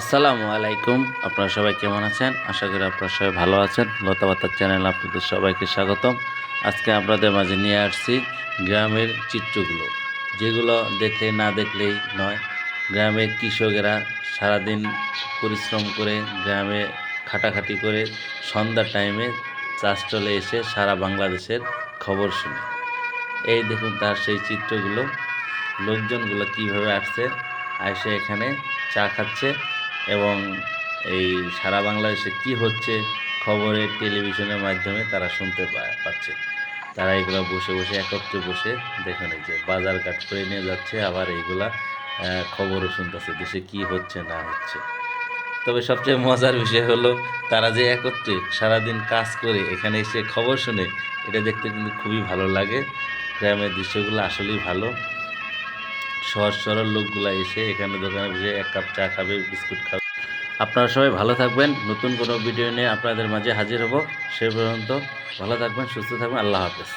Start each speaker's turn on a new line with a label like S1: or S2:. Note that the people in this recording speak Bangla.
S1: আসসালামু আলাইকুম। আপনারা সবাই কেমন আছেন? আশা করি আপনারা সবাই ভালো আছেন। লতাপাতার চ্যানেল আপনাদের সবাইকে স্বাগতম। আজকে আপনাদের মাঝে নিয়ে আসছি গ্রামের চিত্রগুলো। যেগুলো দেখলে না দেখলেই নয়, গ্রামের কৃষকেরা সারাদিন পরিশ্রম করে গ্রামে খাটাখাটি করে সন্ধ্যার টাইমে চাষ চলে এসে সারা বাংলাদেশের খবর শুনে। এই দেখুন তার সেই চিত্রগুলো। লোকজনগুলো কীভাবে আসছে এসে এখানে চা খাচ্ছে। এবং এই সারা বাংলাদেশে কি হচ্ছে খবরের টেলিভিশনের মাধ্যমে তারা শুনতে পাচ্ছে। তারা এগুলো বসে বসে, একত্রে বসে দেখে নিচ্ছে বাজার কাট করে নিয়ে যাচ্ছে, আবার এইগুলা খবরও শুনতেছে, দেশে কি হচ্ছে, না হচ্ছে। তবে সবচেয়ে মজার বিষয় হলো তারা যে একত্রে সারাদিন কাজ করে এখানে এসে খবর শুনে, এটা দেখতে কিন্তু খুবই ভালো লাগে। গ্রামের দৃশ্যগুলো আসলেই ভালো। সহজ সরল লোকগুলো এসে এখানে দোকানে বসে এক কাপ চা খাবে, বিস্কুট খাবে। আপনারা সবাই ভালো থাকবেন। নতুন কোনো ভিডিও নিয়ে আপনাদের মাঝে হাজির হব। সে পর্যন্ত ভালো থাকবেন, সুস্থ থাকবেন। আল্লাহ হাফেজ।